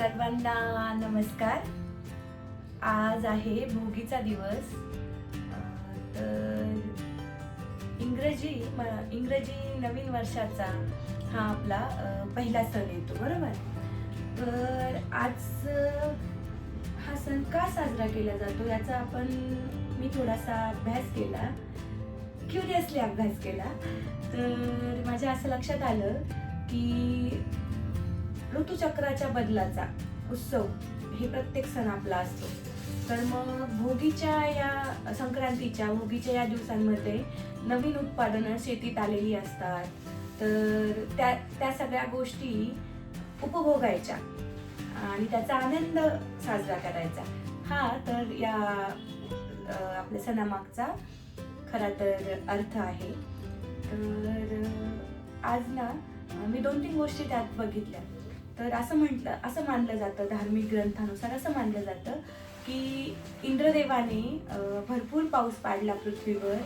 सर्वांना नमस्कार. आज आहे भोगीचा दिवस. तर इंग्रजी इंग्रजी नवीन वर्षाचा हा आपला पहिला सण येतो बरोबर? तर आज हा सण का साजरा केला जातो याचा आपण मी थोडासा अभ्यास केला. क्युरियसली अभ्यास केला. तर माझ्या असं लक्षात आलं की ऋतुचक्राच्या बदलाचा उत्सव हे प्रत्येक सण आपला असतो. तर मग भोगीच्या या संक्रांतीच्या भोगीच्या या दिवसांमध्ये नवीन उत्पादनं शेतीत आलेली असतात. तर त्या त्या सगळ्या गोष्टी उपभोगायच्या आणि त्याचा आनंद साजरा करायचा. हा तर या आपल्या सणामागचा खरा तर अर्थ आहे. तर आज ना मी दोन तीन गोष्टी त्यात बघितल्या. तर असं म्हटलं असं मानलं जातं धार्मिक ग्रंथानुसार असं मानलं जातं की इंद्रदेवाने भरपूर पाऊस पाडला पृथ्वीवर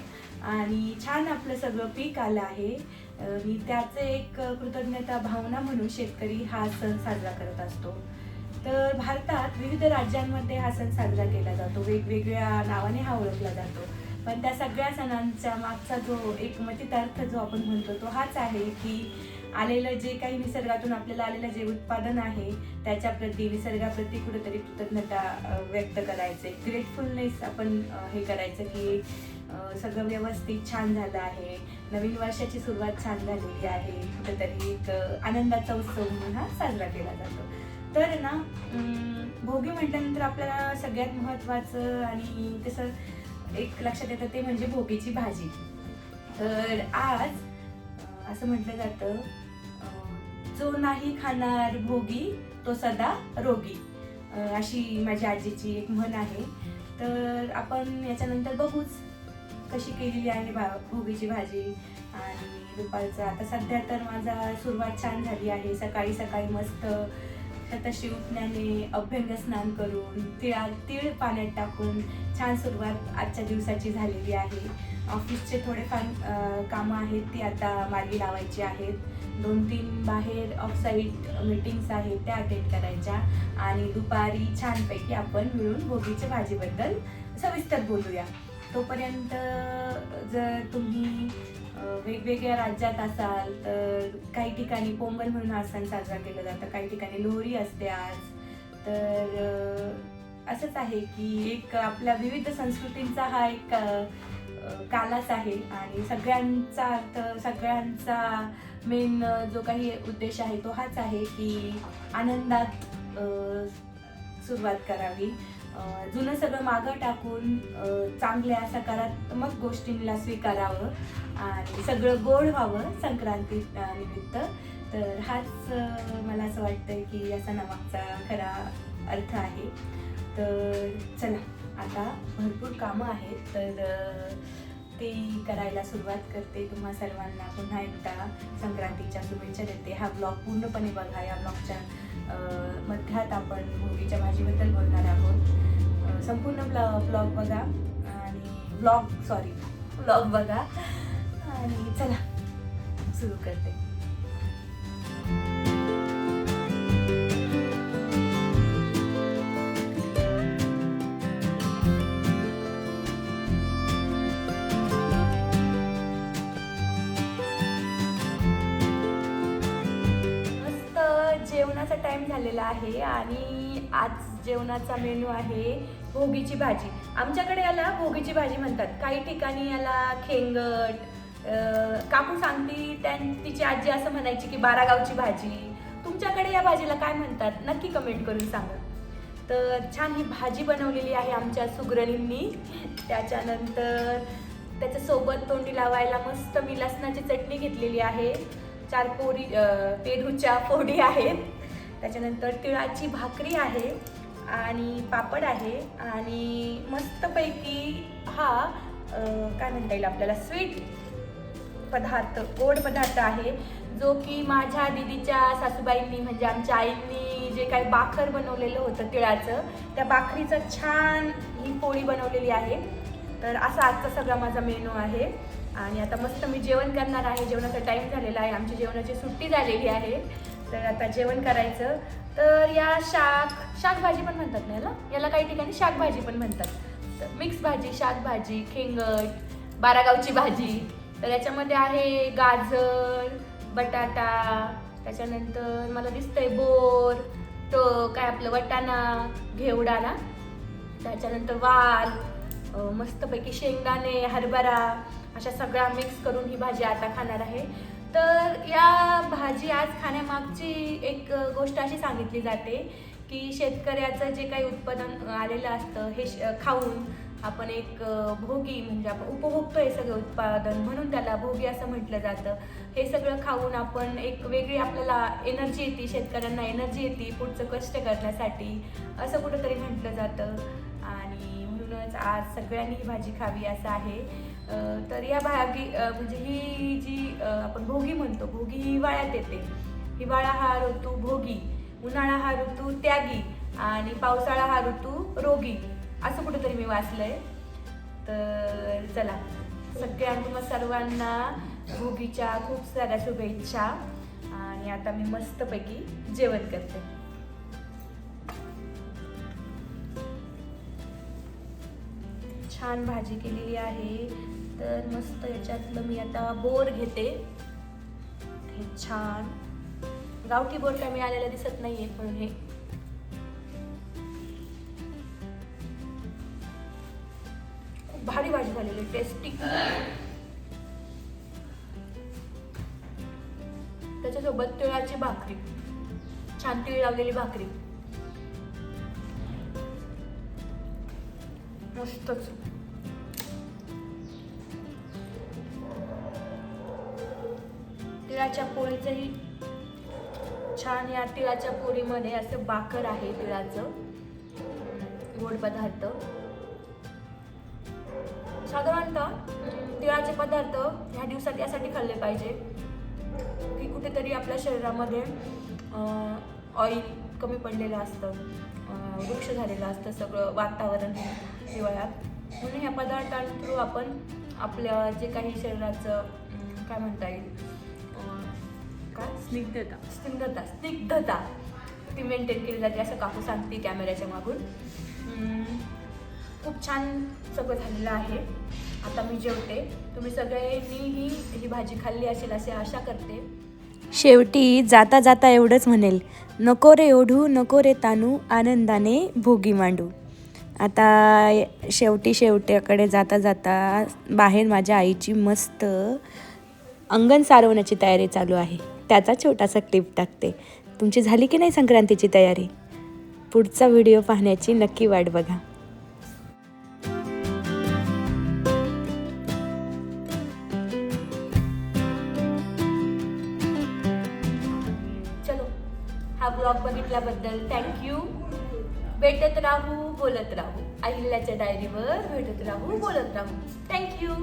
आणि छान आपलं सगळं पीक आलं आहे. आणि त्याचे एक कृतज्ञता भावना म्हणून शेतकरी हा सण साजरा करत असतो. तर भारतात विविध राज्यांमध्ये हा सण साजरा केला जातो. वेगवेगळ्या नावाने हा ओळखला जातो. पण त्या सगळ्या सणांच्या मागचा जो एकमतीत अर्थ जो आपण म्हणतो तो हाच आहे की आलेलं जे काही निसर्गातून आपल्याला आलेलं जे उत्पादन आहे त्याच्याप्रती निसर्गाप्रती कुठेतरी कृतज्ञता व्यक्त करायचे ग्रेटफुलनेस आपण हे करायचं की सगळं व्यवस्थित छान झालं आहे. नवीन वर्षाची सुरुवात छान झालेली आहे. कुठेतरी एक आनंदाचा उत्सव म्हणून हा साजरा केला जातो. तर ना भोगी म्हटल्यानंतर आपल्याला सगळ्यात महत्त्वाचं आणि तसं एक लक्षात येतं ते म्हणजे भोगीची भाजी. तर आज असं म्हटलं जातं जो नाही खाणार भोगी तो सदा रोगी. अशी माझ्या आजीची एक म्हण आहे. तर आपण याच्यानंतर बघूच कशी केलेली आहे भा भोगीची भाजी. आणि दुपारचं आता सध्या तर माझा सुरुवात छान झाली आहे. सकाळी सकाळी मस्त तशी उठण्याने अभ्यंग स्नान करून तिळा तीळ पाण्यात टाकून छान सुरुवात आजच्या दिवसाची झालेली आहे. ऑफिसचे थोडेफार कामं आहेत ती आता मार्गी लावायची आहेत. दोन तीन बाहेर ऑफसाईट मीटिंग्स आहेत त्या अटेंड करायच्या. आणि दुपारी छानपैकी आपण मिळून गोबीच्या भाजीबद्दल सविस्तर बोलूया. तोपर्यंत जर तुम्ही वेगवेगळ्या राज्यात असाल तर काही ठिकाणी पोंगल म्हणून हा सण साजरा केला जातं काही ठिकाणी लोहरी असते आज. तर असंच आहे की एक आपल्या विविध संस्कृतींचा हा एक कालाच आहे आणि सगळ्यांचा अर्थ सगळ्यांचा मेन जो काही उद्देश आहे तो हाच आहे की आनंदात सुरुवात करावी. जुनं सगळं मागं टाकून चांगल्या सकारात्मक गोष्टींना स्वीकारावं आणि सगळं गोड व्हावं संक्रांती निमित्त. तर हाच मला असं वाटतंय की याचा सणामागचा खरा अर्थ आहे. तर चला. आता भरपूर कामं आहेत तर ती ते करायला सुरुवात करते तुम्हा सर्वांना पुन्हा एकदा. संक्रांतीच्या शुभेच्छा देते. हा ब्लॉग पूर्णपणे बघा. या ब्लॉगच्या मध्यात आपण भोगीच्या भाजीबद्दल बोलणार आहोत. संपूर्ण ब्लॉ ब्लॉग बघा. आणि ब्लॉग सॉरी ब्लॉग बघा. आणि चला सुरू करते. जेवणाचा टाईम झालेला आहे आणि आज जेवणाचा मेनू आहे भोगीची भाजी. आमच्याकडे याला भोगीची भाजी म्हणतात. काही ठिकाणी याला खेंगट काकू सांगती त्या तिची आजी असं म्हणायची की बारागावची भाजी. तुमच्याकडे या भाजीला काय म्हणतात? नक्की कमेंट करून सांगा. तर छान ही भाजी बनवलेली आहे आमच्या सुगरणींनी. त्याच्यानंतर त्याच्यासोबत तोंडी लावायला मस्त मी लसणाची चटणी घेतलेली आहे. चार पोरी पेरूच्या फोडी आहेत. त्याच्यानंतर तिळाची भाकरी आहे आणि पापड आहे आणि मस्तपैकी हा काय म्हणता येईल आपल्याला स्वीट पदार्थ गोड पदार्थ आहे जो की माझ्या दिदीच्या सासूबाईंनी म्हणजे आमच्या आईंनी जे काही बाखर बनवलेलं होतं तिळाचं त्या बाखरीचं छान ही पोळी बनवलेली आहे. तर असा आजचा सगळा माझा मेनू आहे. आणि आता मस्त मी जेवण करणार आहे. जेवणाचा टाईम झालेला आहे. आमची जेवणाची सुट्टी झालेली आहे. तर आता जेवण करायचं. तर या शाक शाकभाजी पण म्हणतात ना याला? याला काही ठिकाणी शाकभाजी पण म्हणतात. तर मिक्स भाजी शाकभाजी खेंगट बारागावची भाजी. तर याच्यामध्ये आहे गाजर बटाटा त्याच्यानंतर मला दिसतंय बोर तो काय आपलं वटाणा घेवडा ना त्याच्यानंतर वाल मस्तपैकी शेंगदाणे हरभरा अशा सगळ्या मिक्स करून ही भाजी आता खाणार आहे. तर या भाजी आज खाण्यामागची एक गोष्ट अशी सांगितली जाते की शेतकऱ्याचं जे काही उत्पादन आलेलं असतं हे श- खाऊन आपण एक भोगी म्हणजे आपण उपभोगतो हे सगळं उत्पादन म्हणून त्याला भोगी असं म्हटलं जातं. हे सगळं खाऊन आपण एक वेगळी आपल्याला एनर्जी येते शेतकऱ्यांना एनर्जी येते पुढचं कष्ट करण्यासाठी असं कुठंतरी म्हटलं जातं. आणि म्हणूनच आज सगळ्यांनी ही भाजी खावी असं आहे. तर या भागी म्हणजे ही जी आपण भोगी म्हणतो भोगी ही हिवाळ्यात येते हिवाळा हा ऋतू भोगी उन्हाळा हा ऋतू त्यागी आणि पावसाळा हा ऋतू रोगी. असं कुठंतरी मी वाचलंय. तर चला सगळ्या तुम्हा सर्वांना भोगीच्या खूप साऱ्या शुभेच्छा आणि आता मी मस्तपैकी जेवण करते. छान भाजी केलेली आहे. तर मस्त याच्यातलं मी आता बोर घेते. हे छान. गावठी बोर काय मिळालेला दिसत नाहीये म्हणून हे. खूप भारी भाजी झालेली टेस्टी त्याच्यासोबत तिळाची भाकरी. छान तिळ लावलेली भाकरी. मस्तच. तिळाच्या पोळीचंही छान या तिळाच्या पोळीमध्ये असं बाकर आहे तिळाचं. गोड पदार्थ. साधारणतः तिळाचे पदार्थ ह्या दिवसात यासाठी खाल्ले पाहिजे. की कुठेतरी आपल्या शरीरामध्ये ऑइल कमी पडलेलं असतं वृक्ष झालेलं असतं सगळं वातावरण हिवाळ्यात. म्हणून ह्या पदार्थां थ्रू आपण आपल्या जे काही शरीराचं काय म्हणता येईल? स्निग्धता. स्निग्धता स्निग्धता. ती मेंटेन केली जाते असं काकू सांगते कॅमेऱ्याच्या मागून. खूप छान सगळं झालेलं आहे. आता मी जेवते. तुम्ही सगळ्यांनीही ही भाजी खाल्ली असेल अशी आशा करते. शेवटी जाता जाता एवढंच म्हणेल नको रे ओढू नको रे तानू आनंदाने भोगी मांडू. आता शेवटी शेवट्याकडे जाता जाता बाहेर माझ्या आईची मस्त अंगण सारवण्याची तयारी चालू आहे. त्याचा छोटासा क्लिप टाकते. तुमची झाली की नाही संक्रांतीची तयारी? पुढचा व्हिडिओ पाहण्याची नक्की वाट बघा. चलो हा ब्लॉग बघितल्याबद्दल थँक्यू भेटत राहू बोलत राहू. अहिल्याच्या डायरीवर भेटत राहू बोलत राहू. थँक्यू